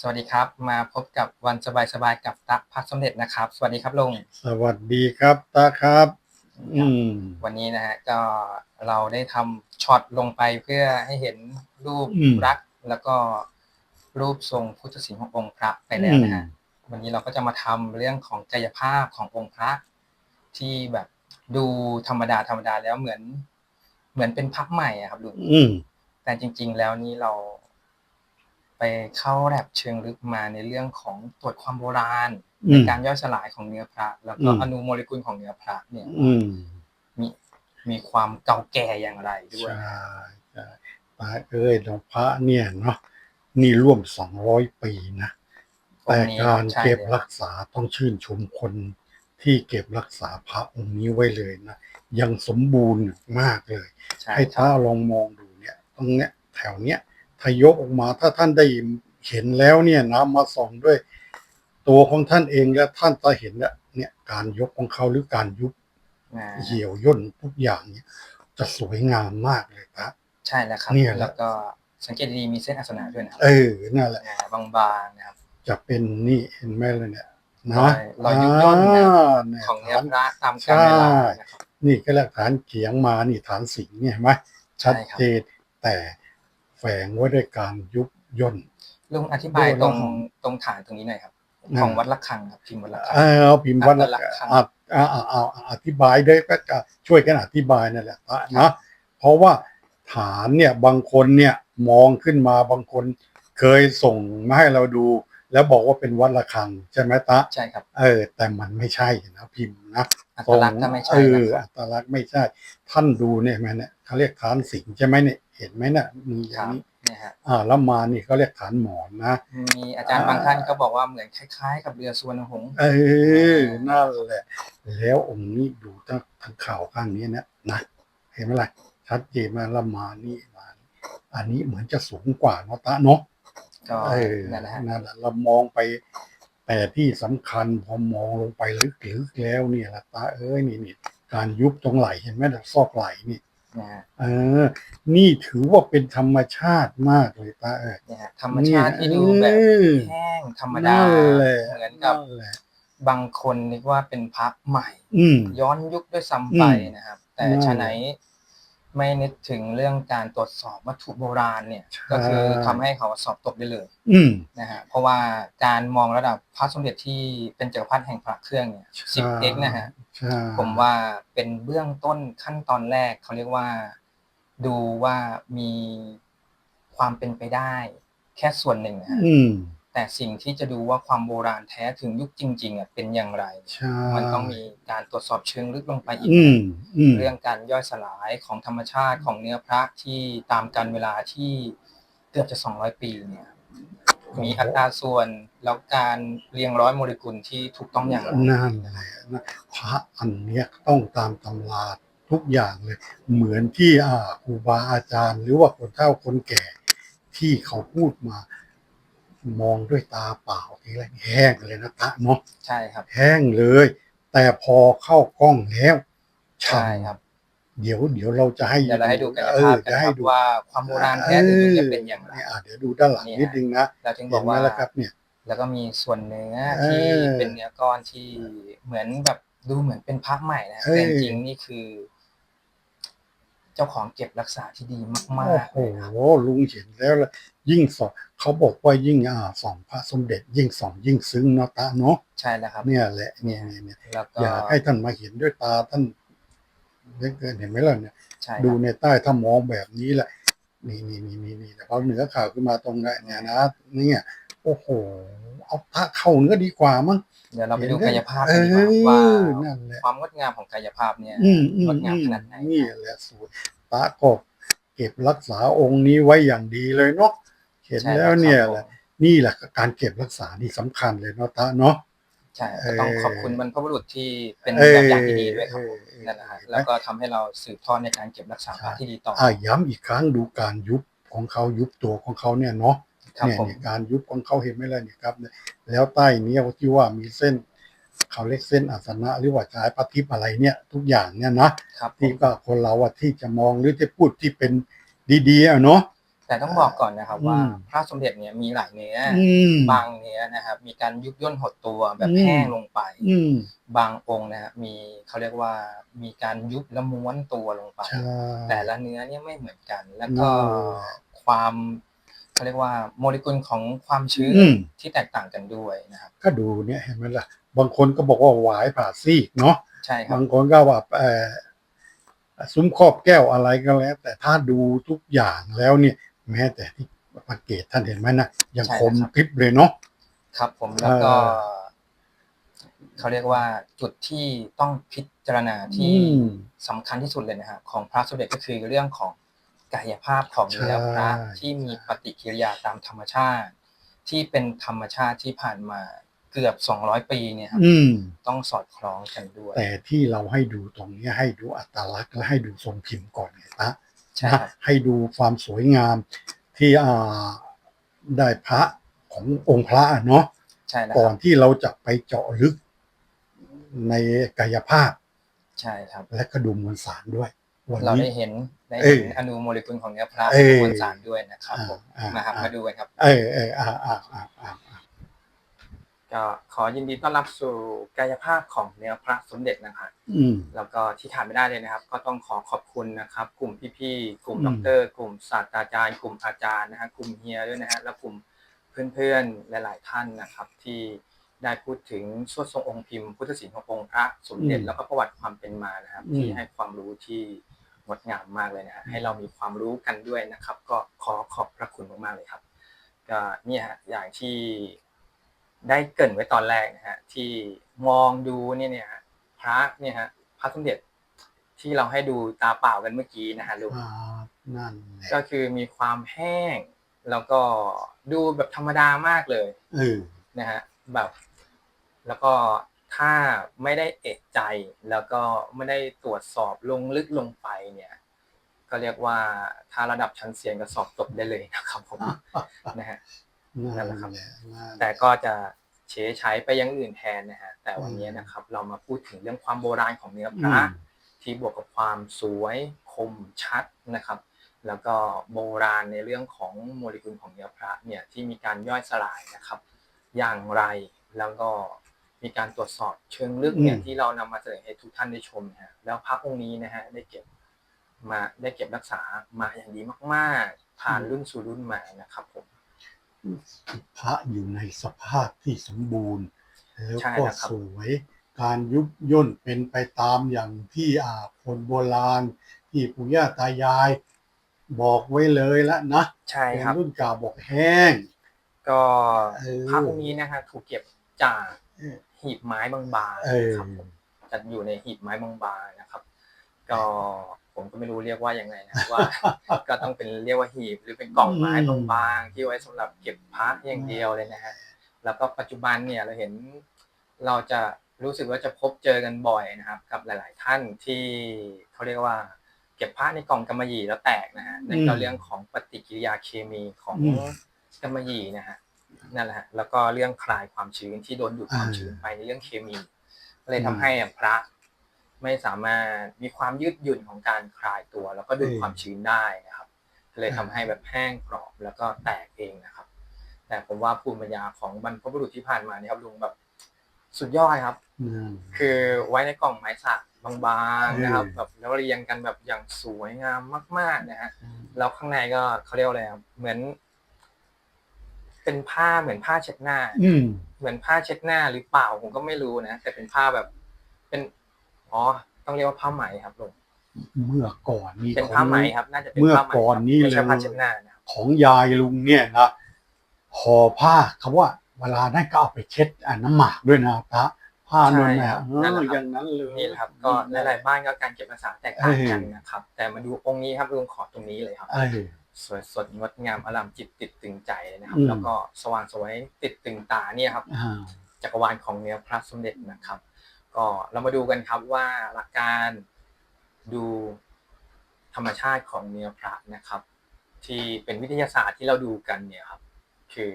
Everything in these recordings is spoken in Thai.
สวัสดีครับ มาพบกับวันสบายๆกับตะพักสมเด็จนะครับ สวัสดีครับลุงสวัสดีครับตาครับ อืมวันนี้นะฮะก็เราได้ทำช็อตลงไปเพื่อให้เห็นรูปอืม รัก แล้วก็รูปทรงพุทธศิลป์ขององค์พระไปแล้วนะฮะ วันนี้เราก็จะมาทำเรื่องของกายภาพขององค์พระที่แบบดูธรรมดาธรรมดาแล้วเหมือน เหมือนเป็นพระใหม่อะครับลุง อืม แต่จริง ๆ แล้วนี่เรา ไปเข้าแลบเชิงลึกมาในเรื่องของตรวจความโบราณอืในมการย่อยสลายของเนื้อพระ แล้วก็อืมอนุโมเลกุลของเนื้อพระเนี่ยอืมมีมีความเก่าแก่อย่างไรด้วใช่ยใช่ตาเอ้ยหลวงพระเนี่ยเนาะนี่ร่วมสองร้อยปีนะองแต่ค์นี้การใช่เก็บเลยรักษาต้องชื่นชมคนที่เก็บรักษาพระองค์นี้ไว้เลยนะยังสมบูรณ์มากเลยใช่ให้คถ้ารับลองมองดูเนี่ยตรงเนี้ยแถวเนี้ย ถ้ายกออกมาถ้าท่านได้เห็นแล้วเนี่ยนะมาส่องด้วย ตัวของท่านเองและท่านจะเห็นเนี่ยเนี่ยการยกของเขาหรือการยุบอ่าเหี่ยวย่นทุกอย่างเนี่ย จะสวยงามมากเลยครับใช่แล้วครับเนี่ยแหละแล้วก็สังเกตดีๆมีเส้นอัสนะด้วยนะครัเออนั่นแหละอ่าบางๆนะครับ จะเป็นนี่เห็นไหมล่ะเนี่ยรนะอยรอยยุบย่นนะอ่าเนี่ยของเนื้อฐานพระตามกาลเวลาใช่นะครับนี่ก็เรียกฐานเขียงมานี่ฐานสิงห์เนี่ยเห็นไหมใช่ชัดครับเจนแต่ แฝงไว้ด้วยการยุบย่น ลุงอธิบายด้วยตรงแล้วตรงฐานตรงนี้หน่อยครับอ่าของวัดละคังครับพิมพ์วัดละคังเออเอาพิมพ์วัดอัละตลักษณ์ครับอะอ่าเอาเอาอธิบายด้วยก็จะช่วยกันอธิบายนั่นแหละนะเพราะว่าฐานเนี่ยบางคนเนี่ยมองขึ้นมาบางคนเคยส่งมาให้เราดู แล้วบอกว่าเป็นวัดระฆังใช่ไหมตะใช่ครับเออ แต่มันไม่ใช่นะพิมพ์นะอัตลักษณ์ก็ไม่ใช่เอนะอครับอัตลักษณ์ไม่ใช่ ท่านดูเนี่ยเห็นไหมเนี่ย เขาเรียกฐานสิงห์ใช่ไหมเนี่ยเห็นไหมเนี่ยมีอคย่ารังบนี้เนี่ยฮะอ่าแล้วมานี่เขาเรียกฐานหมอนนะ มีอาจารย์บางท่านก็บอกว่าเหมือนคล้ายๆ กับเรือสุวรรณหงส์เออนั่นแหละ แล้วองค์นี้ดูทั้งทางข่าวข้างนี้นะนะเห็นไหมล่ะชัดเจนมาละมานี่มาอันนี้เหมือนจะสูงกว่าเนาะตะเนาะ ก็เออนั่นแหละฮะ นั่นแหละเรามองไป แต่ที่สำคัญพอมองลงไปลึกๆแล้วเนี่ยละตาเอ้ยนี่นี่การยุบตรงไหลเห็นไหมล่ะซอกไหลนี่ นะฮะเออ นี่ถือว่าเป็นธรรมชาติมากเลยตาเอ้ยเนี่ยฮะธรรมชาติที่ดูแบบเออแห้งธรรมดานั่นแหละเหมือนกับนั่นแหละบางคนนึกว่าเป็นพระใหม่ อืม ย้อนยุคด้วยซ้ำไปอืมนะครับ แต่นั่นฉะไหน ไม่นึกถึงเรื่องการตรวจสอบวัตถุโบราณเนี่ยใช่ก็คือทำให้เขาสอบตกได้เลยอืม นะฮะเพราะว่าการมองระดับพระสมเด็จที่เป็นจักรพรรดิแห่งพระเครื่องเนี่ย 10x นะฮะ ใช่ผมว่าเป็นเบื้องต้นขั้นตอนแรกเขาเรียกว่า ดูว่ามีความเป็นไปได้ แค่ส่วนหนึ่งนะฮะ อืม แต่สิ่งที่จะดูว่าความโบราณแท้ถึงยุคจริงๆอะเป็นอย่างไร ใช่มันต้องมีการตรวจสอบเชิงลึกลงไปอีก อืมอืม เรื่องการย่อยสลายของธรรมชาติของเนื้อพระที่ตามการเวลาที่เกือบจะ 200 ปีเนี่ย มีอัตราส่วนแล้วการเรียงร้อยโมเลกุลที่ถูกต้องอย่างไร นั่นแหละนะพระอันเนี้ยต้องตามตำราทุกอย่างเลย เหมือนที่อ่าครูบาอาจารย์ หรือว่าคนเฒ่าคนแก่ที่เขาพูดมา มองด้วยตาเปล่าทีแรกแห้งเลยนะตะเนาะใช่ครับ แห้งเลย แต่พอเข้ากล้องแล้วใช่ครับ เดี๋ยวเดี๋ยวเราจะให้เดี๋ยวเราให้ดูกายเอภาอพกันจะคให้รับดูว่าความโบราณแท้ถึงจะเป็นอย่างไรนี่อะเดี๋ยวดูด้านหลังเนี่ยนิดนึงนะเราถึงบเห็อนกไหมว่าล่ะครับเนี่ย แล้วก็มีส่วนเนื้อเออที่เป็นเนื้อก้อนที่เหมือนแบบดูเหมือนเป็นพระใหม่นะเออแต่จริงๆนี่คือ เจ้าของเก็บรักษาที่ดีมากๆโอ้เลยครับโหลุงเห็นแล้วล่ะยิ่งส่องเขาบอกว่ายิ่งอ่าส่องพระสมเด็จ ยิ่งส่องยิ่งซึ้งเนาะตาเนาะใช่แล้วครับเนี่ยแหละเนี่ยเนี่ยเนี่ยแล้วก็อยากให้ท่านมาเห็นด้วยตาท่านเล็กเกินเห็นไหมล่ะเนี่ย ใช่ดูครับในใต้ถ้ามองแบบนี้แหละ นี่นี่นี่นี่นี่แต่พอเหนือข่าวขึ้นมาตรงนี้เนี่ยนะเนี่ยโอ้โห เอาพระเข้าเนื้อดีกว่ามั้งเดี๋ยวเราไปดูเห็นไหมกายภาพกันดีกว่าเออว่านั่นแหละความงดงามของกายภาพเนี่ยอืมอืมงดงามอืมขนาดไหนนี่แหละสวยตาก็เก็บรักษาองค์นี้ไว้อย่างดีเลยเนาะเห็นใช่แล้วเนี่ยแหครัละบผมนี่แหละการเก็บรักษานี่สำคัญเลยเนาะตาเนาะใช่ก็ต้องเออขอบคุณบรรพบุรุษที่เป็นเออแบบอย่างที่ดีด้วยครับผมเออนั่นแหละฮะเห็นไหมแล้วก็ทำให้เราสืบทอดในการเก็บรักษาพระที่ดีต่ออ่าย้ำอีกครั้งดูการยุบของเขายุบตัวของเขาเนี่ยเนาะ ครับเนี่ยผม เนี่ยการยุบของเขาเห็นไหมล่ะเนี่ยครับเนี่ยแล้วใต้เนี้ที่ว่ามีเส้นเขาเรียกเส้นอาสนะหรือว่าสายปฏิบอะไรเนี่ย ทุกอย่างเนี่ยนะครับผที่มก็คนเราอะที่จะมองหรือจะพูดที่เป็นดีๆอะเนาะ แต่ต้องบอกก่อนนะครับว่าอืม พระสมเด็จเนี่ยมีหลายเนื้อออืม บางเนื้อนะครับ มีการยุบย่นหดตัวแบบอืม แห้งลงไป อืมบางองค์นะครับมีเขาเรียกว่ามีการยุบและม้วนตัวลงไป ใช่ แต่ละเนื้อเนี่ยไม่เหมือนกัน แล้วก็อืม ความ เขาเรียกว่าโมเลกุลของความชื้นอืม ที่แตกต่างกันด้วยนะครับ ก็ดูเนี่ยเห็นไหมล่ะ บางคนก็บอกว่าหวายผ่าซีกเนาะ ใช่ครับ บางคนก็ว่าเอ่อซุ้มครอบแก้วอะไรก็แล้ว แต่ถ้าดูทุกอย่างแล้วเนี่ย แม้แต่ที่ปากเกตท่านเห็นไหมนะยังใช่คมครับ กริบเลยเนาะ ครับผมแล้วก็ เอ่อ เขาเรียกว่าจุดที่ต้องพิจารณาที่อืม สำคัญที่สุดเลยนะครับของพระสมเด็จก็คือเรื่องของ กายภาพของเนื้อพระใช่ที่มีปฏิกิริยาตามธรรมชาติ ที่เป็นธรรมชาติที่ผ่านมาเกือบ200ปีเนี่ยครับอืมต้องสอดคล้องกันด้วย แต่ที่เราให้ดูตรงนี้ให้ดูอัตลักษณ์และให้ดูทรงพิมพ์ก่อนไงนะใช่นะครับให้ดูความสวยงามที่อ่าได้พระขององค์พระเนาะใช่แล้วก่คอนรับที่เราจะไปเจาะลึกในกายภาพ ใช่ครับ และก็ดูมวลสารด้วยวันเรานี้ได้เห็น ได้เอเห็อนอนุโมเลกุลของเนื้อพระเออมวลสารด้วยนะครับผมอ่ามาครับอ่ามมาดูกันครับ เออเอออ่าอ่าอ่าอ่าอ่าก็ขอยินดีต้อนรับสู่กายภาพของเนื้อพระสมเด็จนะครับอืมแล้วก็ที่ขาดไม่ได้เลยนะครับ ก็ต้องขอขอบคุณนะครับ กลุ่มพี่ๆกลุ่มอืมด็อกเตอร์กลุ่มศาสตราจารย์ กลุ่มอาจารย์นะฮะกลุ่มเฮียด้วยนะฮะและกลุ่มเพื่อนๆหลายๆท่านนะครับ ที่ได้พูดถึงสวดทรงองค์พิมพ์พุทธศิลป์ขององค์พระสมเด็จแล้วก็ประวัติความเป็นมานะครับ ที่ให้ความรู้ที่ งดงามมากเลยนะฮะให้เรามีความรู้กันด้วยนะครับ ก็ขอขอบพระคุณมากๆเลยครับก็เนี่ยฮะอย่างที่ได้เกรินไว้ตอนแรกนะฮะที่มองดูเนี่ยเนี่ยฮะพระเนี่ยฮะพระสมเด็จที่เราให้ดูตาเปล่ากันเมื่อกี้นะฮะลูกอ่านั่นแหละก็คือมีความแห้ง แล้วก็ดูแบบธรรมดามากเลยเออนะฮะแบบ แล้วก็ ถ้าไม่ได้เอกใจแล้วก็ไม่ได้ตรวจสอบลงลึกลงไปเนี่ย ก็เรียกว่าถ้าระดับชั้นเซียนก็สอบตกได้เลยนะครับผมนะฮะนั่นั่นนแหแหละละครับนั่นแต่ก็จะเฉยใช้ไปอยังอื่นแทนนะฮะแต่วันนี้นะครับ เรามาพูดถึงเรื่องความโบราณของเนื้อพระที่บวกกับความสวยคมชัดนะครับ แล้วก็โบราณในเรื่องของโมเลกุลของเนื้อพระเนี่ยที่มีการย่อยสลายนะครับ อย่างไรแล้วก็ มีการตรวจสอบเชิงลึกเนี่ยอืมที่เรานำมาเสนอให้ทุกท่านได้ชมนะฮะแล้วพระองค์นี้นะฮะได้เก็บมาได้เก็บรักษามาอย่างดีมากๆผ่านรุ่นสู่รุ่นมานะครับผมพระอยู่ในสภาพที่สมบูรณ์ แล้วใช่ก็แล้วครับสวยการยุบย่นเป็นไปตามอย่างที่อ่าคนโบราณ ที่ปู่ย่าตายาย บอกไว้เลยละนะใช่เป็นครับรุ่นเก่าบอกแห้ง ก็เออพระองค์นี้นะฮะถูกเก็บจากเออ หีบไม้บางๆเออนะครับผมจะอยู่ในหีบไม้บางๆนะครับ ก็ผมก็ไม่รู้เรียกว่ายังไงนะว่า ก็ต้องเป็นเรียกว่าหีบหรือเป็นกล่องไม้บางๆที่ไว้สำหรับเก็บพระอย่างเดียวเลยนะฮะแล้วก็ปัจจุบันเนี่ยเราเห็นเราจะรู้สึกว่าจะพบเจอกันบ่อยนะครับ กับหลาย ๆ ท่านที่เขาเรียกว่า เก็บพระในกล่องกำมะหยี่แล้วแตกนะฮะนั่นก็เรื่องของปฏิกิริยาเคมีของอืมกำมะหยี่นะฮะ นั่นแหละฮะแล้วก็เรื่องคลายความชื้นที่โดนดูดความอ่าชื้นไปในเรื่องเคมีก็เลยทำอืมให้พระไม่สามารถมีความยืดหยุ่นของการคลายตัว แล้วก็ดูดเออความชื้นได้นะครับก็เลยทำอ่าให้แบบแห้งกรอบแล้วก็แตกเองนะครับ แต่ผมว่าภูมิปัญญาของบรรพบุรุษที่ผ่านมาเนี่ยครับลุงแบบสุดยอดครับนั่นคือไว้ในกล่องไม้สักบางๆนะครับเออแบบแล้วเรียงกันแบบอย่างสวยงามมาก ๆ นะฮะแล้วข้างในก็เขาเรียกว่าอะไรครับเหมือน เป็นผ้าเหมือนผ้าเช็ดหน้า อืม เหมือนผ้าเช็ดหน้าหรือเปล่าผมก็ไม่รู้นะแต่เป็นผ้าแบบ เป็นอ๋อต้องเรียกว่าผ้าไหมครับลุงเมื่อก่อนนี้เป็นของผ้าไหมครับ น่าจะเป็นเมื่อผ้าไหมก่อนครับนี้ไม่ใช่เลยผ้าเช็ดหน้านะครับของยายลุงเนี่ยนะห่อผ้าเขาว่า เวลานั้นก็เอาไปเช็ดอ่าน้ำหมากด้วยนะพระผ้านวลใช่แหครับเอนั่นแหอละครับอย่างนั้นเลย นี่แหละครับ ก็หลายๆบ้านก็การเก็บรักษาแตกต่างกันเออนะครับ แต่มาดูองค์นี้ครับลุงขอตรงนี้เลยครับ เออ สวยสดงดงามอลามจิตติดตึงใจเลยนะครับ อืม แล้วก็สว่างสวยติดตึงตาเนี่ยครับ อ่า จักรวาลของเนื้อพระสมเด็จนะครับ ก็เรามาดูกันครับว่าหลักการดูธรรมชาติของเนื้อพระนะครับ ที่เป็นวิทยาศาสตร์ที่เราดูกันเนี่ยครับ คือ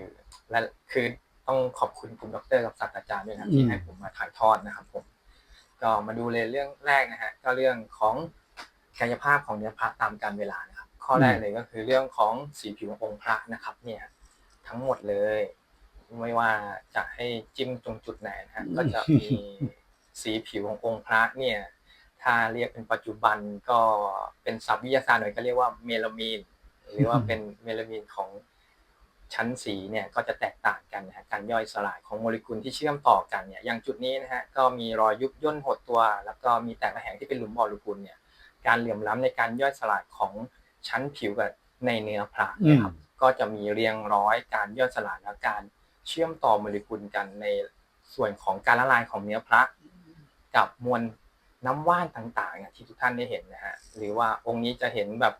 และคือต้องขอบคุณคุณดรกับศาสตราจารย์ด้วยนะครับที่ให้ผมมาถ่ายทอดนะครับผม ก็มาดูเลยเรื่องแรกนะฮะก็เรื่องของกายภาพของเนื้อพระตามกาลเวลานะครับ ข้อแรกเลยก็คือเรื่องของสีผิวขององค์พระนะครับ เนี่ย ทั้งหมดเลย ไม่ว่าจะให้จิ้มตรงจุดไหนนะฮะอืมก็จะมีสีผิวขององค์พระเนี่ย ถ้าเรียกเป็นปัจจุบันก็เป็นศัพท์วิทยาศาสตร์หน่อยก็เรียกว่าเมลามีน หรือว่าเป็นเมลามีนของชั้นสีเนี่ยก็จะแตกต่างกันนะฮะการย่อยสลายของโมเลกุลที่เชื่อมต่อกันเนี่ยอย่างจุดนี้นะฮะก็มีรอยยุบย่นหดตัว แล้วก็มีแตกระแหงที่เป็นหลุมบ่อโมเลกุลเนี่ยการเหลื่อมล้ำในการย่อยสลายของ ชั้นผิวกับในเนื้อพระเนะครับก็จะมีเรียงร้อยการย่อยสลายและการเชื่อมต่อโมเลกุลกันในส่วนของการละลายของเนื้อพระ กับมวลน้ำว่านต่างๆอะที่ทุกท่านได้เห็นนะฮะหรือว่าองค์นี้จะเห็นแบบ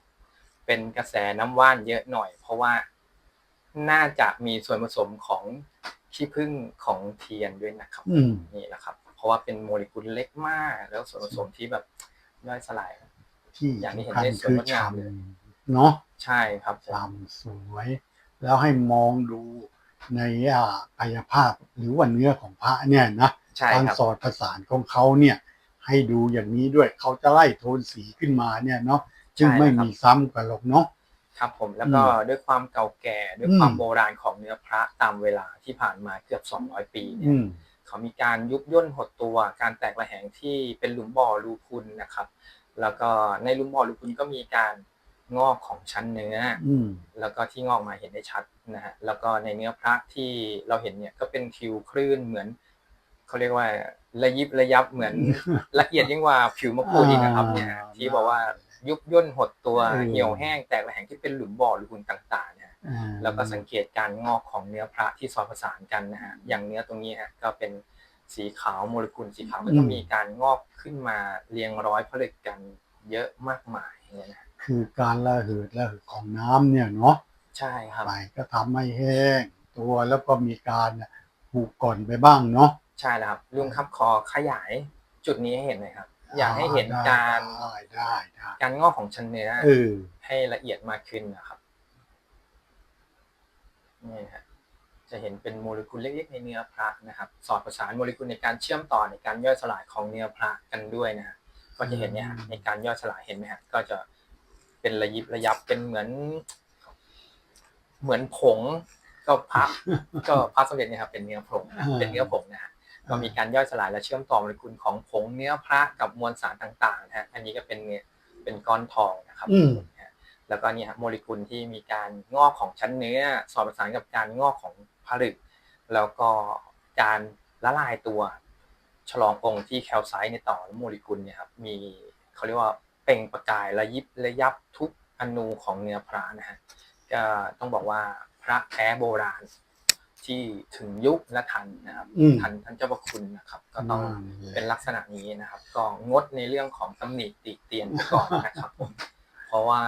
เป็นกระแสน้ำว่านเยอะหน่อย เพราะว่าน่าจะมีส่วนผสมของขี้ผึ้งของเทียนด้วยนะครับอืมนี่แหละครับ เพราะว่าเป็นโมเลกุลเล็กมาก แล้วส่วนผสมที่แบบย่อยสลาย ที่อย่างที่เห็นสำคัญได้สวยคืองดชงามเลยำเนาะใช่ครับผมชำสวย แล้วให้มองดูในอ่ากายภาพหรือว่าเนื้อของพระเนี่ยนะ ใช่การครับ สอดประสานของเขาเนี่ยให้ดูอย่างนี้ด้วยเขาจะไล่โทนสีขึ้นมาเนี่ยเนาะจึงไม่มีซ้ำกันหรอกเนาะ ครับผมแล้วก็ด้วยความเก่าแก่ด้วยอืมความโบราณของเนื้อพระตามเวลาที่ผ่านมาเกือบ 200 ปีเนี่อืยม เขามีการยุบย่นหดตัว การแตกระแหงที่เป็นหลุมบ่อรูพุนนะครับ แล้วก็ในหลุมบ่อรูพุนก็มีการงอกของชั้นเนื้ออืม แล้วก็ที่งอกมาเห็นได้ชัดนะฮะแล้วก็ในเนื้อพระที่เราเห็นเนี่ยก็เป็นคิวคลื่นเหมือนเขาเรียกว่าระยิบระยับเหมือน ละเอียดยิ่งกว่าผิวมะกรูดอีกนะครับเนี่ยอ่า ที่บอกว่ายุบย่นหดตัวเออเหี่ยวแห้งแตกระแหงที่เป็นหลุมบ่อหรือหุ่นต่างๆเนี่ย อ่า แล้วก็สังเกตการงอกของเนื้อพระที่สอดประสานกันนะฮะ อย่างเนื้อตรงนี้ฮะก็เป็น สีขาวโมเลกุลสีขาวก็จะมีการงอกขึ้นมาเรียงร้อยผลึกกันเยอะมากมายเนี่ยนะคือการระเหิดระเหิดของน้ำเนี่ยเนาะใช่ครับไปก็ทำให้แห้งตัวแล้วก็มีการผูกก่อนไปบ้างเนาะใช่แล้วครับลุงครับขอขยายจุดนี้ให้เห็นหน่อยครับ อยากให้เห็นได้การได้ได้ได้การงอกของชั้นเนื้อเออให้ละเอียดมากขึ้นนะครับนี่นะฮะ จะเห็นเป็นโมเลกุลเล็กๆในเนื้อพระนะครับ สอดประสานโมเลกุลในการเชื่อมต่อในการย่อยสลายของเนื้อพระกันด้วยนะฮะก็จะเห็นเนี่ยฮะในการย่อยสลายเห็นไหมฮะก็จะเป็นระยิบระยับเป็นเหมือน เหมือนผงก็พระก็พระสมเด็จเนี่ยครับเป็นเนื้อผงนะเป็นเนื้อผงนะฮะก็มีการย่อยสลายและเชื่อมต่อโมเลกุลของผงเนื้อพระกับมวลสารต่างๆนะฮะอันนี้ก็เป็นเนี่ยเป็นก้อนทองนะครับอืมนะฮะแล้วก็เนี่ยฮะโมเลกุลที่มีการงอกของชั้นเนื้อสอดประสานกับการงอกของ ผลึก แล้วก็การละลายตัวฉลององค์ที่แคลไซต์ในต่อโมเลกุลเนี่ยครับมีเขาเรียกว่าเปล่งประกายระยิบระยับทุกอนูของเนื้อพระนะฮะก็ต้องบอกว่าพระแท้โบราณที่ถึงยุคและทันนะครับอืมทันท่านเจ้าพระคุณนะครับ ก็ต้องนั่นแหละเป็นลักษณะนี้นะครับ ก็งดในเรื่องของตำหนิติเตียนไปก่อนนะครับผมเพราะว่า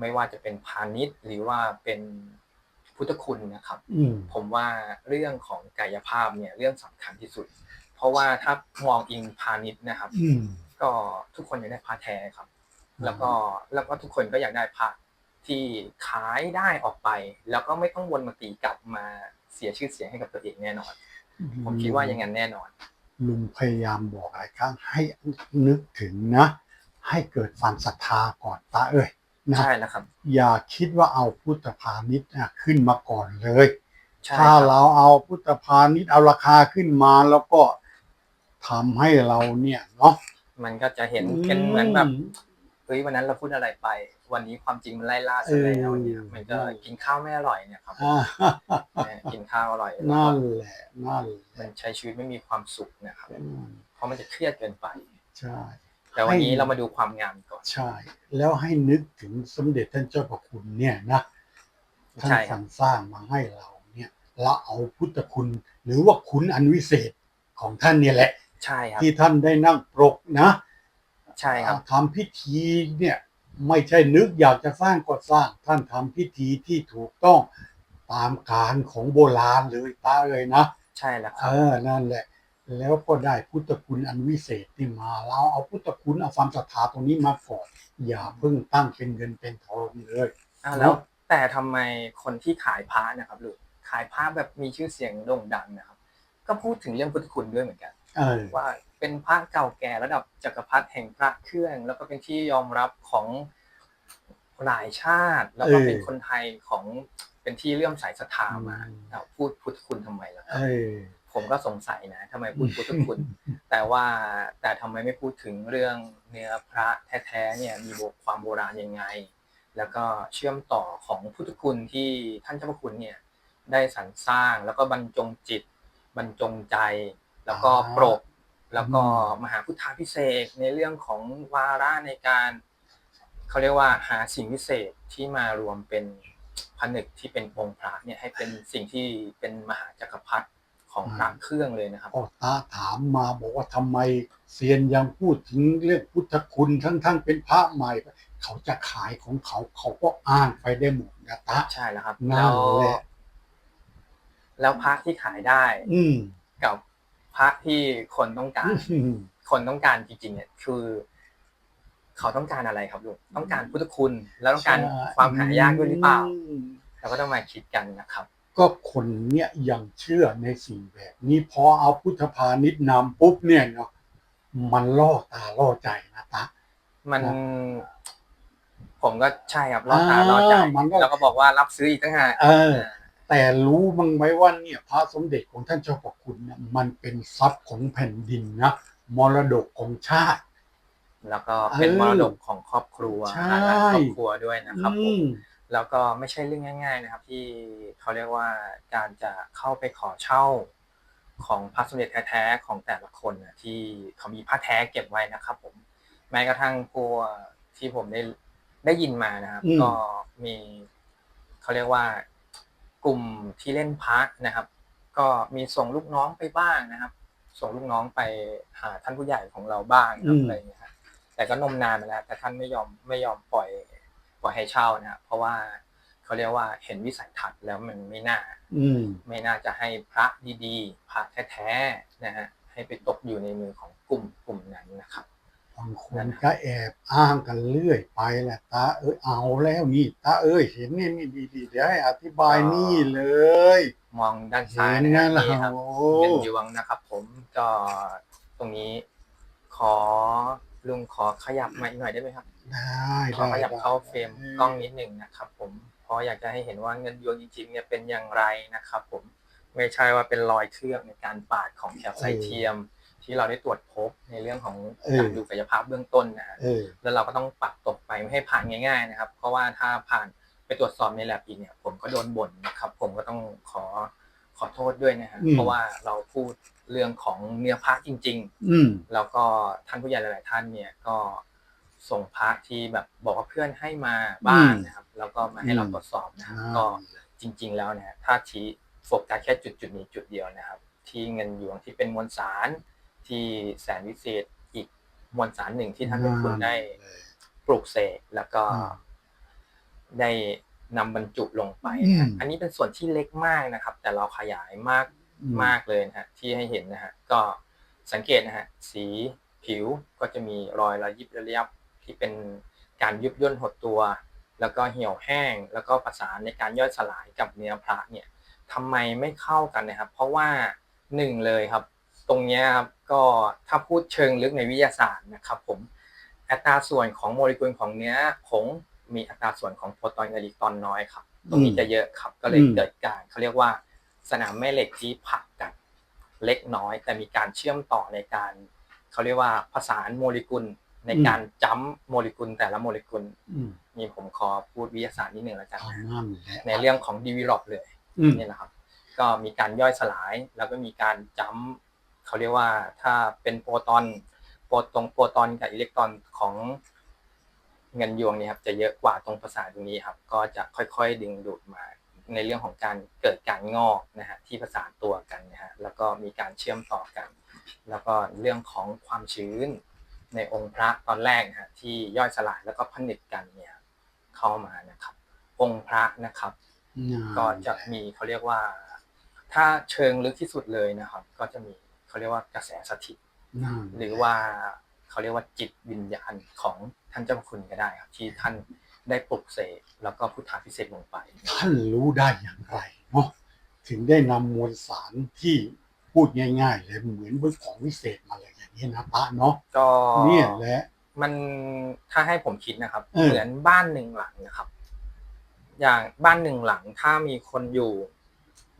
ไม่ว่าจะเป็นพาณิชย์หรือว่าเป็น พุทธคุณนะครับ อืม ผมว่าเรื่องของกายภาพเนี่ยเรื่องสำคัญที่สุด เพราะว่าถ้ามองอิงพาณิชย์นะครับ อืม ก็ทุกคนอยากได้พระแท้ครับ แล้วก็แล้วก็ทุกคนก็อยากได้พระที่ขายได้ออกไป แล้วก็ไม่ต้องวนมาตีกลับมาเสียชื่อเสียงให้กับตัวเองแน่นอน ผมคิดว่าอย่างนั้นแน่นอน ลุงพยายามบอกอะไรครั้งให้นึกถึงนะ ให้เกิดความศรัทธาก่อนตาเอ้ย นะใช่แล้วครับ อย่าคิดว่าเอาพุทธพาณิชย์น่ะขึ้นมาก่อนเลย ใช่ถ้าครับเราเอาพุทธพาณิชย์เอาราคาขึ้นมาแล้วก็ทำให้เราเนี่ยเนาะมันก็จะเห็นเป็นเหมือนแบบ เฮ้ยวันนั้นเราพูดอะไรไป วันนี้ความจริงมันไล่ล่าซะแล้วเนี่ยมันก็กินข้าวไม่อร่อยเนี่ยครับอ่าเนี่ยกินข้าวอร่อยแล้วนั่ก็นแหละนั่นแหมัละนใช้ชีวิตไม่มีความสุขนะครับ อืมเพราะมันจะเครียดเกินไป ใช่ แต่วันนี้เรามาดูความงามก่อน ใช่ แล้วให้นึกถึงสมเด็จท่านเจ้าพระคุณเนี่ยนะท่านใช่ครัสั่บงสร้างมาให้เราเนี่ยเราเอาพุทธคุณ หรือว่าคุณอันวิเศษของท่านเนี่ยแหละ ใช่ครับ ที่ท่านได้นั่งปรกนะใช่ครับ ทำพิธีเนี่ยไม่ใช่นึกอยากจะสร้างก็สร้าง ท่านทำพิธีที่ถูกต้องตามการของโบราณเลยตาเลยนะ ใช่แล้วคเอรับอนั่นแหละ แล้วก็ได้พุทธคุณอันวิเศษที่มาเราเอาพุทธคุณเอาความศรัทธาตรงนี้มาก่อนอย่าเพิ่งตั้งเป็นเงินเป็นทองเลยอะแล้วแต่ทำไมคนที่ขายพระนะครับลูกขายพระแบบมีชื่อเสียงโด่งดังนะครับ ก็พูดถึงเรื่องพุทธคุณด้วยเหมือนกันเออว่าเป็นพระเก่าแก่ระดับจักรพรรดิแห่งพระเครื่อง แล้วก็เป็นที่ยอมรับของคหลายชาติ แล้วก็เออเป็นคนไทยของเป็นที่เลื่อมใสศรัทธามาอืมเอาพูดพุทธคุณทำไมล่ะครับเออ ผมก็สงสัยนะทำไมพูดพุทธคุณ แต่ว่าแต่ทำไมไม่พูดถึงเรื่องเนื้อพระแท้ๆเนี่ยมีโบความโบราณยังไง แล้วก็เชื่อมต่อของพุทธคุณที่ท่านเจ้าพระคุณเนี่ยได้สรรสร้างแล้วก็บรรจงจิต บรรจงใจ แล้วก็อ่าปรกแล้วก็มหาพุทธาพิเศษกในเรื่องของวาระในการเขาเรียกว่าหาสิ่งพิเศษที่มารวมเป็นผนึกที่เป็นองค์พระเนี่ยให้เป็นสิ่งที่เป็นมหาจักรพรรดิ ของพระเครื่องเลยนะครับพ่อตาถามมาบอกว่าทำไมเซียนยังพูดถึงเรื่องพุทธคุณทั้งๆเป็นพระใหม่ เขาจะขายของเขาเขาก็อ้างไปได้หมดนะตาใช่แล้วครับนั่แล้นวแหละแล้วพระที่ขายได้ อืมกับพระที่คนต้องการอืมคนต้องการจริงๆเนี่ย คือ เขาต้องการอะไรครับลุงต้องการพุทธคุณ แล้วต้องการใช่ความหายากด้วยหรือเปล่ามเราก็ต้องมาคิดกันนะครับ ก็คนเนี่ยยังเชื่อในสิ่งแบบนี้พอเอาพุทธพาณิชย์นำปุ๊บเนี่ยเนาะมันล่อตาล่อใจนะตามันนะผมก็ใช่ครับรอดตารอดใจอ่ามันก็แล้วก็บอกว่ารับซื้ออีกตั้งหากเออ แต่รู้มั้งไหมว่าเนี่ย พระสมเด็จของท่านเจ้าพระคุณเนี่ยมันเป็นทรัพย์ของแผ่นดินนะมรดกของชาติ แล้วก็เป็นเออมรดกของครอบครัวใช่ฐานะครอบครัวด้วยนะครับผอืมม แล้วก็ไม่ใช่เรื่องง่าย ๆนะครับ ที่เขาเรียกว่าการจะเข้าไปขอเช่าของพระสมเด็จแท้ๆของแต่ละคนน่ะที่เขามีพระแท้เก็บไว้นะครับ ผมแม้กระทั่งพวกที่ผมได้ได้ยินมานะครับอืมก็มีเขาเรียกว่ากลุ่มที่เล่นพระนะครับ ก็มีส่งลูกน้องไปบ้างนะครับ ส่งลูกน้องไปหาท่านผู้ใหญ่ของเราบ้างนะครับอะไรอย่างเงี้ยครับแต่ก็นมนานมาแล้วแต่ท่านไม่ยอมไม่ยอมปล่อย ปล่อยให้เช่านะครับเพราะว่าเขาเรียกว่าเห็นวิสัยทัศน์แล้วมันไม่น่า อืม ไม่น่าจะให้พระดีๆพระแท้ๆนะฮะให้ไปตกอยู่ในมือของกลุ่มกลุ่มนั้นนะครับบางคนก็แอบอ้างกันเรื่อยไปแหละตาเอ้ยเอาแล้วนี่ตาเอ้ยเห็นนี่นี่ดีๆเดี๋ยวให้อธิบายนี่เลย มองด้านซ้ายเห็นนะไงครับล่ะนี่ครับโอ้เงินยวงนะครับ ผมก็ตรงนี้ขอลุงขอขยับมาอีกหน่อยได้ไหมครับ ได้ขอได้ขยับได้เข้าเฟรมกล้องนิดหนึ่งนะครับ ผมเพราะอยากจะให้เห็นว่าเงินยวงจริงๆเนี่ยเป็นอย่างไรนะครับ ผมไม่ใช่ว่าเป็นรอยเครื่องในการปาดของแคปไซต์เทียม ที่เราได้ตรวจพบในเรื่องของการดูกายภาพเบื้องต้นนะฮะเออแล้วเราก็ต้องปัดตกไปไม่ให้ผ่านง่าย ๆ นะครับ เพราะว่าถ้าผ่านไปตรวจสอบในแลบอีกเนี่ย ผมก็โดนบ่นนะครับ ผมก็ต้องขอขอโทษด้วยนะฮะอืมเพราะว่าเราพูดเรื่องของเนื้อพระจริงอืมๆแล้วก็ท่านผู้ใหญ่หลาย ๆ ท่านเนี่ยก็ ส่งพระที่แบบบอกว่าเพื่อนให้มาบ้านนะครับ แล้วก็มาให้เราตรวจสอบนะครับอ่าก็จริง ๆ แล้วเนี่ยถ้าชี้โฟกัสแค่จุดจุดๆนี้จุดเดียวนะครับ ที่เงินหยวงที่เป็นมวลสารที่แสนวิเศษอีกมวลสารหนึ่งที่ท่านผู้คุณได้ปลูกเสกแล้วก็อืมได้นำบรรจุลงไปอืนะฮะมอันนี้เป็นส่วนที่เล็กมากนะครับ แต่เราขยายมากอืมมากเลยนะฮะที่ให้เห็นนะฮะก็สังเกตนะฮะสีผิวก็จะมีรอยระยิบระยับ ที่เป็นการยุบย่นหดตัว แล้วก็เหี่ยวแห้ง แล้วก็ประสานในการย่อยสลายกับเนื้อพระเนี่ยทำไมไม่เข้ากันนะครับ เพราะว่าหนึ่งเลยครับ ตรงเนี้ยครับก็ถ้าพูดเชิงลึกในวิทยาศาสตร์นะครับผมอัตราส่วนของโมเลกุลของเนื้อผงมีอัตราส่วนของโปรตอนอิเล็กตรอนน้อยครับตรงนี้จะเยอะครับก็เลยเกิดการเขาเรียกว่าสนามแม่เหล็กที่ผักกันเล็กน้อย แต่มีการเชื่อมต่อในการเขาเรียกว่าผสานโมเลกุล ในการจัมป์โมเลกุลแต่ละโมเลกุลอืมนี่ผมขอพูดวิทยาศาสตร์นิดหนึ่งแล้วกันเอานะนั่นแหละในเรื่องของดีวิลอปเลยอืมนี่แหละครับ ก็มีการย่อยสลาย แล้วก็มีการจัมป์เขาเรียกว่าถ้าเป็นโปรตอนโปรตรงโปรตอนกับอิเล็กตรอนของเงินยวงเนี่ยครับจะเยอะกว่าตรงประสาทตรงนี้ครับ ก็จะค่อยๆดึงดูดมาในเรื่องของการเกิดการงอกนะฮะที่ประสานตัวกันนะฮะแล้วก็มีการเชื่อมต่อกัน แล้วก็เรื่องของความชื้น ในองค์พระตอนแรกนะฮะที่ย่อยสลายแล้วก็ผนึกกันเนี่ยเข้ามานะครับ องค์พระนะครับ ก็จะมีเขาเรียกว่า ถ้าเชิงลึกที่สุดเลยนะครับ ก็จะมีเขาเรียกว่ากระแสสถิตนั่นหรือว่าเขาเรียกว่าจิตวิญญาณของท่านเจ้าพระคุณก็ได้ครับ ที่ท่านได้ปลุกเสกแล้วก็พุทธาพิเศษกลงไป ท่านรู้ได้อย่างไรเนาะถึงได้นำมวลสารที่พูดง่าย ๆ เลยเหมือนเป็นของวิเศษมาเลย อย่างนี้นะพระเนาะก็เนี่ยแหละมันถ้าให้ผมคิดนะครับเออเหมือนบ้านหนึ่งหลังนะครับ อย่างบ้านหนึ่งหลังถ้ามีคนอยู่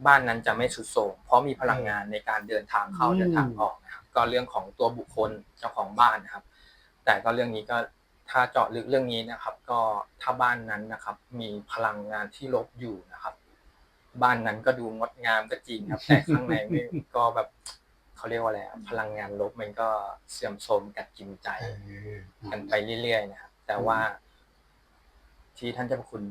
บ้านนั้นจะไม่สุดโทรมเพราะมีพลังงานในการเดินทางเข้าเดินทางออกนะครับ ก็เรื่องของตัวบุคคลเจ้าของบ้านนะครับ แต่ก็เรื่องนี้ก็ถ้าเจาะลึกเรื่องนี้นะครับ ก็ถ้าบ้านนั้นนะครับ มีพลังงานที่ลบอยู่นะครับ บ้านนั้นก็ดูงดงามก็จริงครับ แต่ข้างในไม่ก็แบบ เขาเรียกว่าอะไรอะพลังงานลบมันก็เสื่อมโทรมกัดกินใจเออกันไปเรื่อยๆนะครับแต่ว่า ที่ท่านเจ้าพระคุณ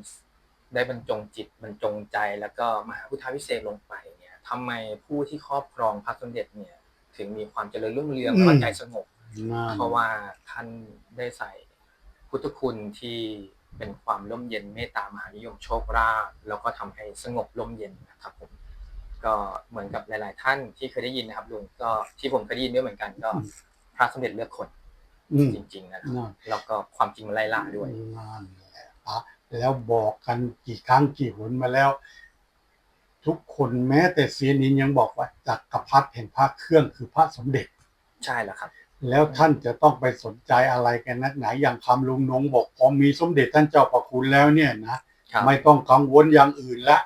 ได้บรรจงจิตบรรจงใจ แล้วก็มหาพุทธวิเศษลงไปเนี่ยทำไมผู้ที่ครอบครองพระสมเด็จเนี่ย ถึงมีความเจริญรุ่งเรืองและใจสงบนั่นเพราะว่าท่านได้ใส่พุทธคุณที่เป็นความร่มเย็นเมตตามหานิยมโชคราภแล้วก็ทำให้สงบร่มเย็นนะครับผม ก็เหมือนกับหลาย ๆ ท่านที่เคยได้ยินนะครับลุงก็ที่ผมเคยได้ยินด้วยเหมือนกัน ก็พระสมเด็จเลือกคนอืมจริง ๆ นะครับนั่นแล้วก็ความจริงมันไล่ล่าด้วย นั่นแหละพระแล้วบอกกันกี่ครั้งกี่หนมาแล้ว ทุกคนแม้แต่เซียนินยังบอกว่าจักรพรรดิแห่งพระเครื่องคือพระสมเด็จ ใช่แล้วครับ แล้วท่านจะต้องไปสนใจอะไรกันนักหนาอย่างคำลุงนงบอกพอมีสมเด็จท่านเจ้าประคุณแล้วเนี่ยนะครับ ไม่ต้องกังวลอย่างอื่นละ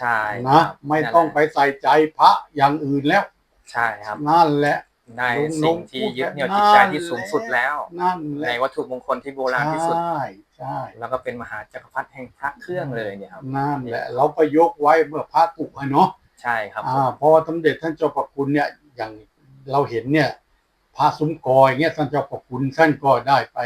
ใช่นะครับไม่ต้องไปใส่ใจพระอย่างอื่นแล้ว ใช่ครับนั่นแหละได้ลุงสิ่งที่ยึดเหนี่ยวจิตใจที่สูงสุดแล้วนั่นแหในละวัตถุมงคลที่โบราณที่สุดใช่ใช่แล้วก็เป็นมหาจักรพรรดิแห่งพระเครื่องเลยเนี่ยครับนั่นแหละเราก็ยกไว้เมื่อพระกุอะเนาะใช่ครับผมอ่าเพราะว่าสมเด็จท่านเจ้าประคุณเนี่ยอย่างเราเห็นเนี่ยพระซุ้มกอยเนี่ยท่านเจ้าประคุณท่านก็ได้ไป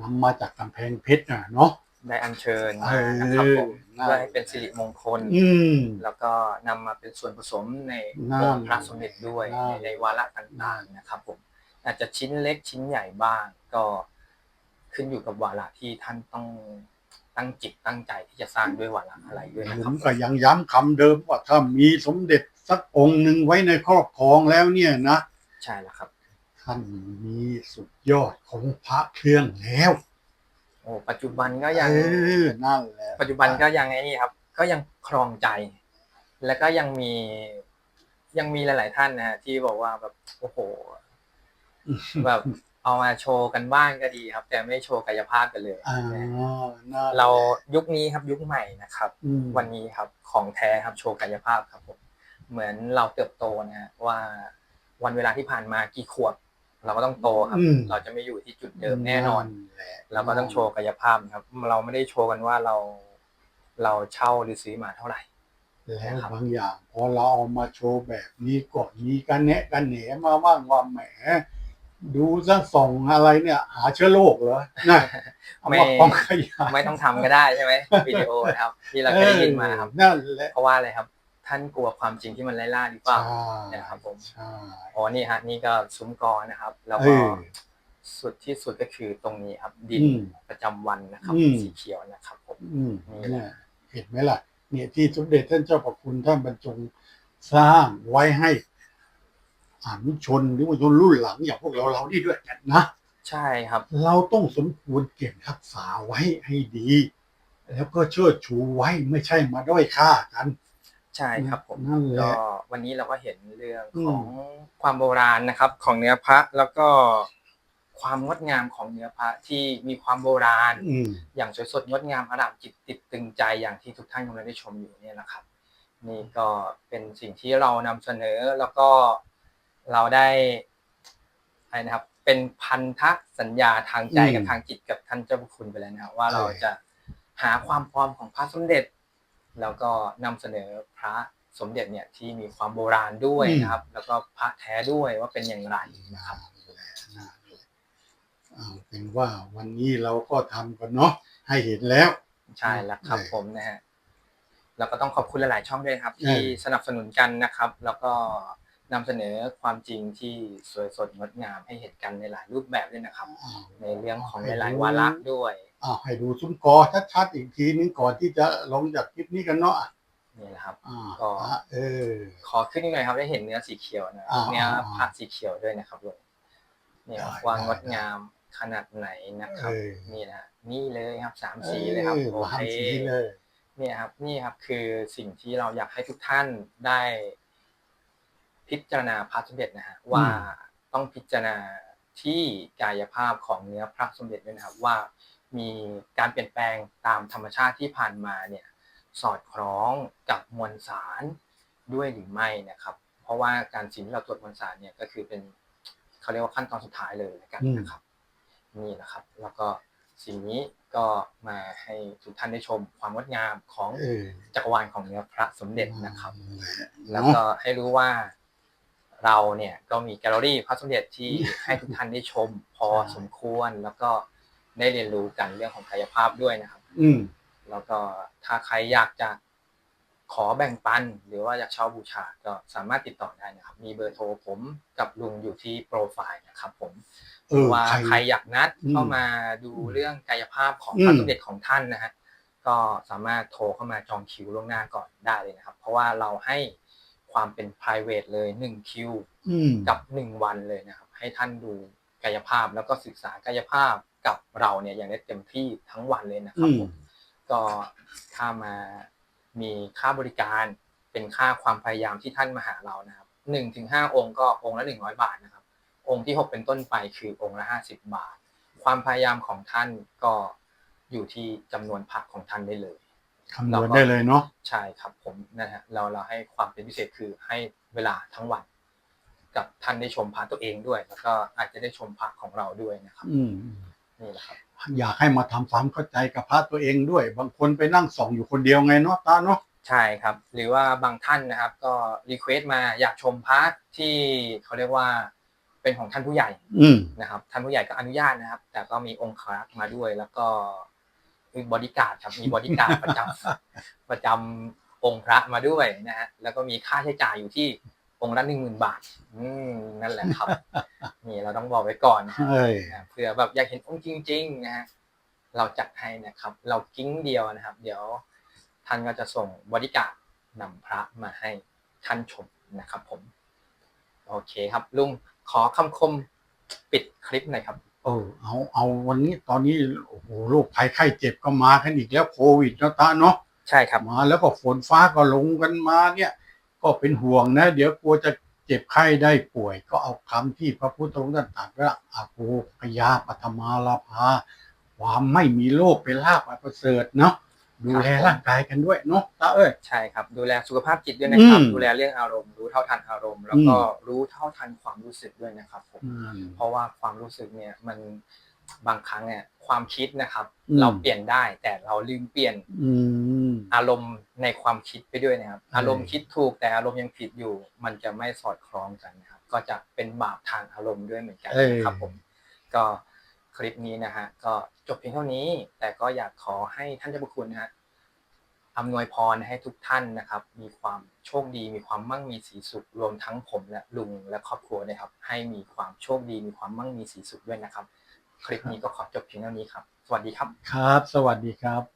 นำมาจากกำแพงเพชรนะเนาะ ได้อัญเชิญเอมาอนะครับผมนั่นเพื่อให้เป็นสิริมงคลอืม แล้วก็นำมาเป็นส่วนผสมในนั่นองค์พระสมเด็จด้วยนั่นในในวาระต่างๆนะครับผมอาจจะชิ้นเล็กชิ้นใหญ่บ้างก็ขึ้นอยู่กับวาระที่ท่านต้องตั้งจิตตั้งใจที่จะสร้างด้วยวาระอะไรด้วยนะผครับ มก็ยังย้ำคำเดิมว่าถ้ามีสมเด็จสักองค์หนึ่งไว้ในครอบครองแล้วเนี่ยนะ ใช่แล้วครับ ท่านมีสุดยอดของพระเครื่องแล้ว โอ้ปัจจุบันก็ยัง เออนั่นแหละปัจจุบันก็ยังไอ้นี่ครับ ก็ยังครองใจ แล้วก็ยังมียังมีหลาย ๆ ท่านนะฮะที่บอกว่าแบบโอ้โห แบบเอามาโชว์กันบ้างก็ดีครับ แต่ไม่โชว์กายภาพกันเลย อ่านะนั่นเรายุคนี้ครับยุคใหม่นะครับ อืมวันนี้ครับของแท้ครับโชว์กายภาพครับผมเหมือนเราเติบโตนะฮะว่าวันเวลาที่ผ่านมากี่ขวบ เราก็ต้องโตครับ อืม เราจะไม่อยู่ที่จุดเดิมแน่นอน แหละเราก็ต้องโชว์กายภาพครับ เราไม่ได้โชว์กันว่าเราเราเช่าหรือซื้อมาเท่าไหร่ แล้วนะครับบางอย่างพอเราเอามาโชว์แบบนี้ก่อนมีกันแนะกันแหนมาบ้างว่าแหม ดูซะส่องอะไรเนี่ย หาเชื้อโรคเหรอนะเอาไม่มากองขยะไม่ต้องทำก็ได้ใช่ไหมวิดีโอนะครับ ที่เราเคยได้ยินมาครับเออนั่นแหละ เพราะว่าอะไรครับ ท่านกลัวความจริงที่มันไล่ล่าหรือเปล่าใช่นะครับผมใช่อ๋อนี่ฮะนี่ก็ซุ้มกอนะครับ แล้วเอก็อสุดที่สุดก็คือตรงนี้ครับ ดินอืมประจำวันนะครับอืมสีเขียวนะครับผมอืมนี่แหละเนี่ยเห็นไหมล่ะ เนี่ยที่สมเด็จท่านเจ้าประคุณท่านบรรจงสร้างไว้ให้อนุชนหรือว่าชนรุ่นหลังอย่างพวกเราเรานี่ด้วยกันนะใช่ครับ เราต้องสมควรเก็บรักษาไว้ให้ดี แล้วก็เชิดชูไว้ไม่ใช่มาด้อยค่ากัน ใช่ครับผมนั่นแหก็ละ วันนี้เราก็เห็นเรื่องอืมของความโบราณนะครับ ของเนื้อพระแล้วก็ความงดงามของเนื้อพระที่มีความโบราณ อืม อย่างสวยสดงดงามอร่ามจิตติดตึงใจอย่างที่ทุกท่านกำลังได้ชมอยู่เนี่ยนะครับ นี่ก็เป็นสิ่งที่เรานำเสนอแล้วก็เราได้อะไรนะครับ เป็นพันธสัญญาทางใจอืมกับทางจิตกับท่านเจ้าพระคุณไปแล้วนะครับว่าใช่เราจะหาความพร้อมของพระสมเด็จ แล้วก็นำเสนอพระสมเด็จเนี่ยที่มีความโบราณด้วยนะครับ แล้วก็พระแท้ด้วยว่าเป็นอย่างไรนะครับนั่นแหละนั่นแหละเอาเป็นว่าวันนี้เราก็ทำกันเนาะให้เห็นแล้วใช่แล้วครับเออผมนะฮะแล้วก็ต้องขอบคุณหลาย ๆ ช่องด้วยครับเออที่สนับสนุนกันนะครับ แล้วก็นำเสนอความจริงที่สวยสดงดงามให้เห็นกันในหลายรูปแบบด้วยนะครับอ้าวในเรื่องของหลาย ๆ วาระด้วย อ้าวให้ดูซุ้มกอชัดๆอีกทีนึงก่อนที่จะลงจากคลิปนี้กันเนาะนี่แหละครับ อ่าก็เออ ขอขึ้นอีกหน่อยครับได้เห็นเนื้อสีเขียวนะอ่าเนื้ออ่าผ้าสีเขียวด้วยนะครับลุงเนี่ยได้ว่างได้ดงามขนาดไหนนะครับ เออ นี่นะนี่เลยครับสามสีเลยครับออโอวางเค สีเลย เนี่ยครับนี่ครับคือสิ่งที่เราอยากให้ทุกท่านได้พิจารณาพระสมเด็จนะฮะว่าต้องพิจารณาที่กายภาพของเนื้อพระสมเด็จด้วยนะครับว่า มีการเปลี่ยนแปลงตามธรรมชาติที่ผ่านมาเนี่ยสอดคล้องกับมวลสารด้วยหรือไม่นะครับ เพราะว่าการสิ่งที่เราตรวจมวลสารเนี่ยก็คือเป็นเขาเรียกว่าขั้นตอนสุดท้ายเลยแล้วกันนะครับ นี่นะครับ แล้วก็สิ่งนี้ก็มาให้ทุกท่านได้ชมความงดงามของเออจักรวาลของเนื้อพระสมเด็จนะครับ แล้แล้ววก็ให้รู้ว่าเราเนี่ยก็มีแกลเลอรี่พระสมเด็จที่ให้ทุกท่านได้ชม พอสมควรแล้วก็ ได้เรียนรู้กันเรื่องของกายภาพด้วยนะครับ อืม แล้วก็ถ้าใครอยากจะขอแบ่งปัน หรือว่าอยากเช่าบูชาก็สามารถติดต่อได้นะครับ มีเบอร์โทรผมกับลุงอยู่ที่โปรไฟล์นะครับ ผมเออว่าใคร ใครอยากนัดอืมเข้ามาดูเรื่องกายภาพของอืมพระสมเด็จของท่านนะฮะก็สามารถโทรเข้ามาจองคิวล่วงหน้าก่อนได้เลยนะครับ เพราะว่าเราให้ความเป็น p r i v a t เลย1คิว อืม กับ1วันเลยนะครับ ให้ท่านดูกายภาพแล้วก็ศึกษากายภาพ กับเราเนี่ยอย่างได้เต็มที่ทั้งวันเลยนะครับผมก็ถ้ามามีค่าบริการเป็นค่าความพยายามที่ท่านมาหาเรานะครับหนึ่งถึงห้าองค์ก็องค์ละหนึ่งร้อยบาทนะครับ องค์ที่หกเป็นต้นไปคือองค์ละห้าสิบบาท ความพยายามของท่านก็อยู่ที่จำนวนผักของท่านได้เลยคำนวณได้เลยเนาะใช่ครับผมนะฮะเราเราให้ความเป็นพิเศษคือให้เวลาทั้งวัน กับท่านได้ชมพระตัวเองด้วย แล้วก็อาจจะได้ชมพระของเราด้วยนะครับ อืม นี่แหละครับอยากให้มาทำความเข้าใจกับพระตัวเองด้วย บางคนไปนั่งส่องอยู่คนเดียวไงเนาะตาเนาะใช่ครับ หรือว่าบางท่านนะครับ ก็รีเควสต์มาอยากชมพระที่เขาเรียกว่าเป็นของท่านผู้ใหญ่อืม นะครับท่านผู้ใหญ่ก็อนุญาตนะครับ แต่ก็มีองค์ครักษ์มาด้วย แล้วก็มีบอดี้การ์ดครับมีบอดี้การ์ดประจำ ประจำองค์พระมาด้วยนะฮะแล้วก็มีค่าใช้จ่ายอยู่ที่ องค์ละหนึ่งหมื่นบาท อืมนั่นแหละครับ นี่เราต้องบอกไว้ก่อนนะฮะเอ้ยนะเผื่อแบบอยากเห็นองค์จริง ๆ นะฮะเราจัดให้นะครับ เรากิ้งเดียวนะครับ เดี๋ยวท่านก็จะส่งบริการดนำพระมาให้ท่านชมนะครับ ผม โอเคครับ ลุงขอคำคมปิดคลิปหน่อยครับเออเอาเอาวันนี้ตอนนี้โอ้โหโรคภัยไข้เจ็บก็มากันอีกแล้วโควิดเนาะตาเนาะใช่ครับมาแล้วก็ฝนฟ้าก็ลงกันมาเนี่ย ก็เป็นห่วงนะ เดี๋ยวกลัวจะเจ็บไข้ได้ป่วย ก็เอาคำที่พระพุทธองค์ท่านตรัสว่าอาโกพยาปฐมาลาภาความไม่มีโรคเป็นลาภอันประเสริฐเนาะดูแลร่างกายกันด้วยเนาะตาเอ้ยใช่ครับ ดูแลสุขภาพจิตด้วยนะครับอืมดูแลเรื่องอารมณ์ รู้เท่าทันอารมณ์ แล้วก็รู้เท่าทันความรู้สึกด้วยนะครับผมอืมเพราะว่าความรู้สึกเนี่ยมัน บางครั้งเนี่ยความคิดนะครับ อืม เราเปลี่ยนได้ แต่เราลืมเปลี่ยนอืม อารมณ์ในความคิดไปด้วยนะครับอืมอารมณ์คิดถูกแต่อารมณ์ยังผิดอยู่ มันจะไม่สอดคล้องกันนะครับ ก็จะเป็นบาปทางอารมณ์ด้วยเหมือนกันเอ้ยนะครับผม ก็คลิปนี้นะฮะก็จบเพียงเท่านี้ แต่ก็อยากขอให้ท่านเจ้าพระคุณนะฮะอำนวยพรให้ทุกท่านนะครับ มีความโชคดี มีความมั่งมีสีสุขรวมทั้งผมและลุงและครอบครัวนะครับ ให้มีความโชคดี มีความมั่งมีสีสุขด้วยนะครับ คลิปนี้ก็ขอจบเพียงเท่านี้ครับ สวัสดีครับ ครับ สวัสดีครับ